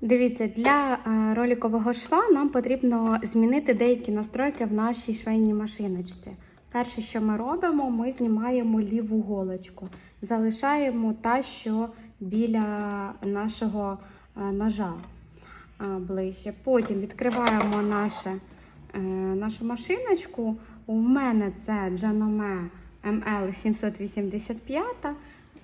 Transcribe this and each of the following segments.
Дивіться, для е, роликового шва нам потрібно змінити деякі настройки в нашій швейній машиночці. Перше, що ми робимо, ми знімаємо ліву голочку, залишаємо та, що біля нашого е, ножа е, ближче. Потім відкриваємо наше, нашу машиночку. У мене це Janome ML 785. Е,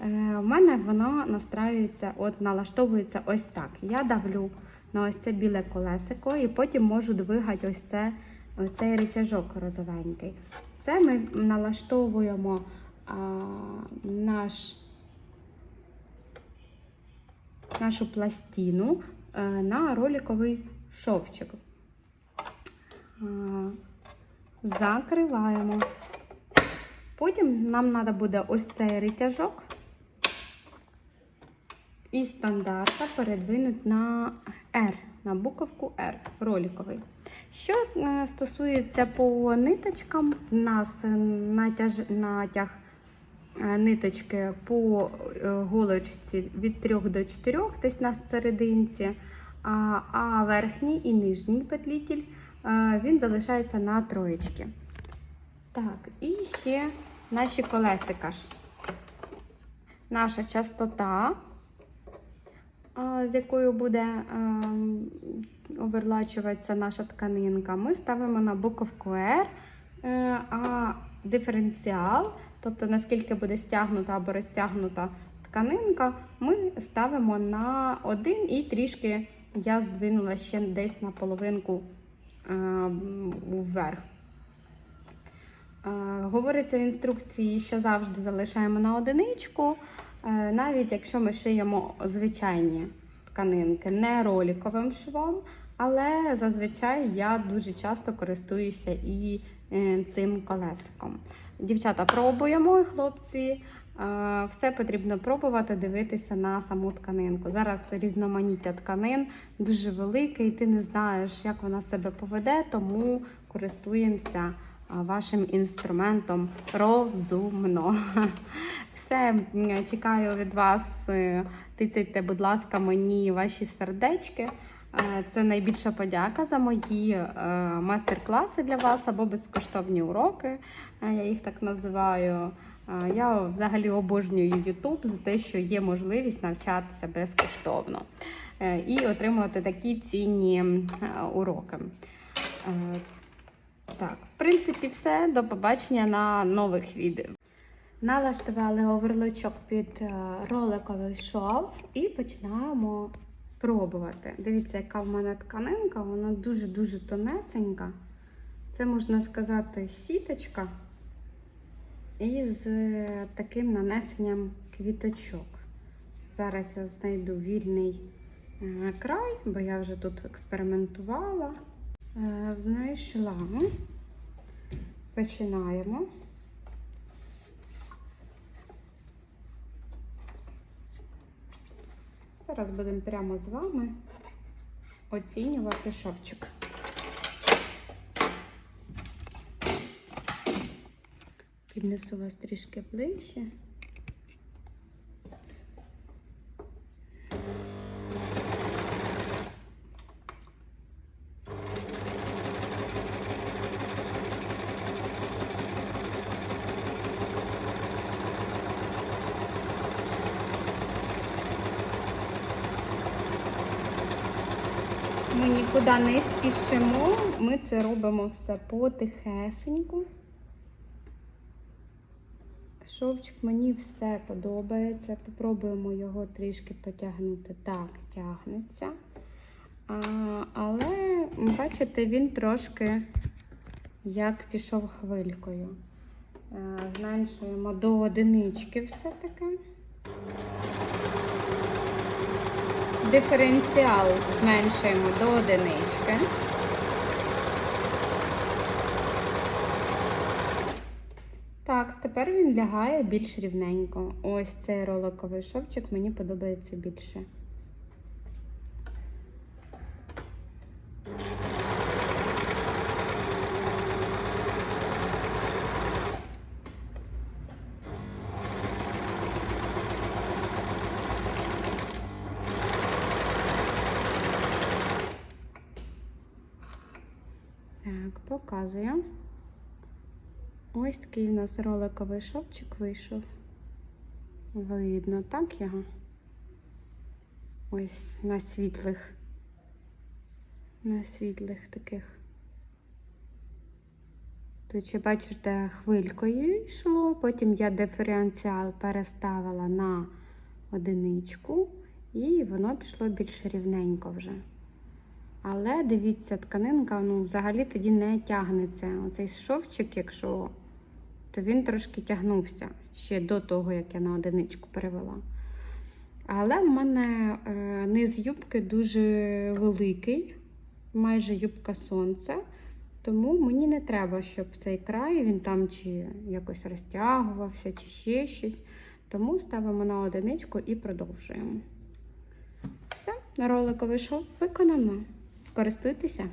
У мене воно настраюється, от налаштовується ось так. Я давлю на ось це біле колесико і потім можу двигати ось це, ось цей рычажок розовенький. Це ми налаштовуємо а, наш, нашу пластину е, на роликовий шовчик. А, закриваємо. Потім нам треба буде ось цей ритяжок і стандарта передвинути на R, на буковку R, роликовий. Що е, стосується по ниточкам, у нас е, натяж, натяг е, ниточки по голочці від 3 до 4, десь на серединці, а, верхній і нижній петлітель він залишається на троєчки. Так, і ще наші колесика. Наша частота, з якою буде ем, оверлачуватися наша тканинка, ми ставимо на буковку R, е, а диференціал, тобто наскільки буде стягнута або розтягнута тканинка, ми ставимо на 1 і трішки я здвинула ще десь на половинку е, вверх. Е, Говориться в інструкції, що завжди залишаємо на одиничку, навіть якщо ми шиємо звичайні тканинки, не роликовим швом, але зазвичай я дуже часто користуюся і е, цим колесиком. Дівчата, пробуємо, хлопці. е, Все потрібно пробувати, дивитися на саму тканинку. Зараз різноманіття тканин дуже велике, і ти не знаєш, як вона себе поведе, тому користуємося вашим інструментом розумно. Все, чекаю від вас. е, Тицяйте, будь ласка, мені ваші сердечки. Е, Це найбільша подяка за мої е, майстер-класи для вас або безкоштовні уроки. Я їх так називаю. Я взагалі обожнюю YouTube за те, що є можливість навчатися безкоштовно і отримувати такі цінні уроки. Так, в принципі, все. До побачення на нових відео. Налаштували оверлочок під е, роликовий шов і починаємо пробувати. Дивіться, яка в мене тканинка, вона дуже-дуже тонесенька. Це можна сказати сіточка із е, таким нанесенням квіточок. Зараз я знайду вільний е, край, бо я вже тут експериментувала. Е, Знайшла. Починаємо. Зараз будемо прямо з вами оцінювати шовчик. Піднесу вас трішки ближче. Ми нікуди не спішимо, ми це робимо все потихесеньку. Шовчик мені все подобається. Попробуємо його трішки потягнути. Так, тягнеться. А, але, бачите, він трошки як пішов хвилькою. А, зменшуємо до одинички все-таки. Диференціал зменшуємо до одинички. Так, тепер він лягає більш рівненько. Ось цей роликовий шовчик мені подобається більше. Показую. Ось такий у нас роликовий шовчик вийшов. Видно, так його? Ось на світлих, на світлих таких. Тут ще бачите, хвилькою йшло, потім я диференціал переставила на одиничку, і воно пішло більш рівненько вже. Але дивіться, тканинка ну, взагалі тоді не тягнеться. Оцей шовчик, якщо, то він трошки тягнувся ще до того, як я на одиничку перевела. Але в мене е, низ юбки дуже великий, майже юбка сонця. Тому мені не треба, щоб цей край він там чи якось розтягувався, чи ще щось. Тому ставимо на одиничку і продовжуємо. Все, роликовий шов виконано. Користуйтеся.